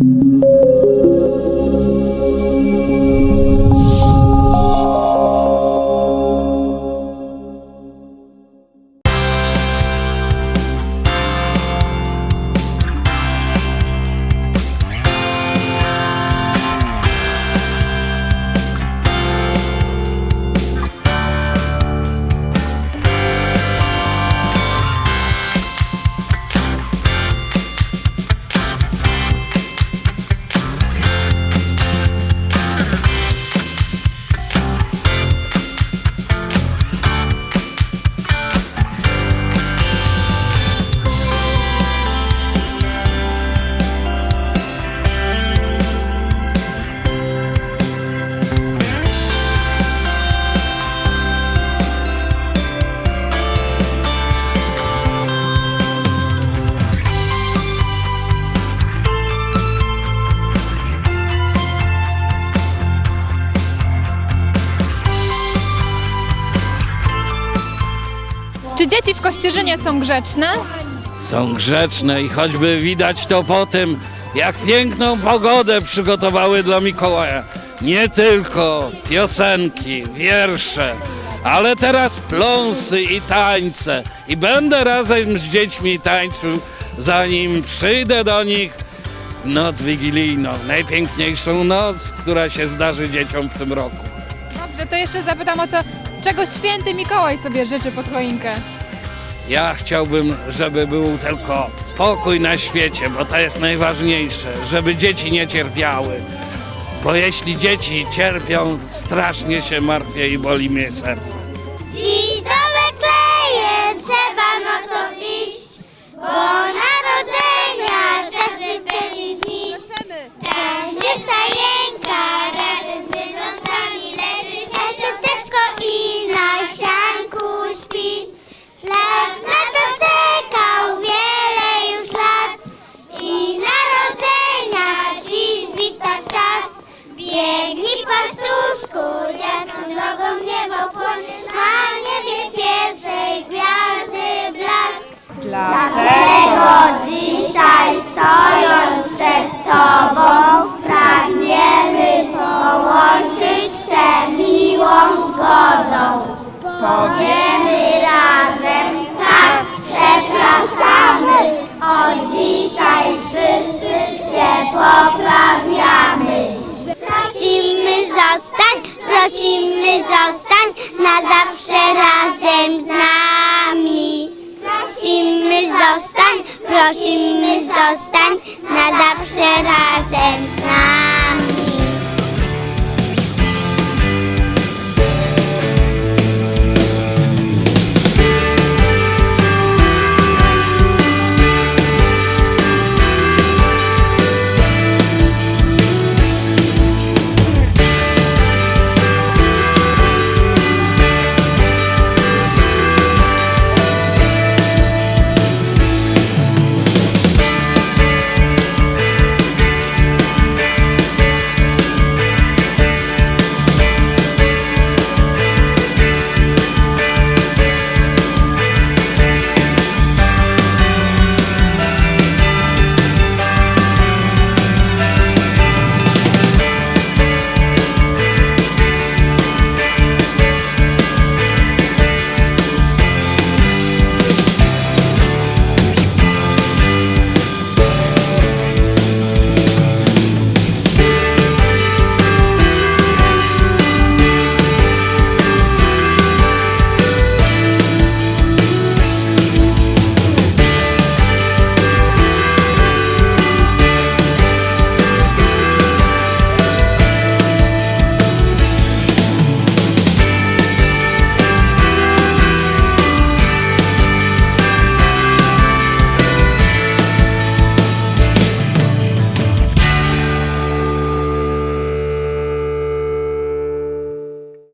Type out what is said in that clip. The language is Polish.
Mm-hmm. Czy dzieci w Kościerzynie są grzeczne? Są grzeczne i choćby widać to po tym, jak piękną pogodę przygotowały dla Mikołaja. Nie tylko piosenki, wiersze, ale teraz pląsy i tańce. I będę razem z dziećmi tańczył, zanim przyjdę do nich w noc wigilijną. Najpiękniejszą noc, która się zdarzy dzieciom w tym roku. Dobrze, to jeszcze zapytam o co, czego święty Mikołaj sobie życzy pod choinkę? Ja chciałbym, żeby był tylko pokój na świecie, bo to jest najważniejsze, żeby dzieci nie cierpiały. Bo jeśli dzieci cierpią, strasznie się martwię i boli mnie serce. Dziś do Betlejem trzeba nocą iść, bo narodzenia Dlatego dzisiaj stojąc przed Tobą pragniemy połączyć się miłą zgodą. Powiemy razem, tak, przepraszamy, od dzisiaj wszyscy się poprawiamy. Prosimy zostań, prosimy zostań na zawsze razem z.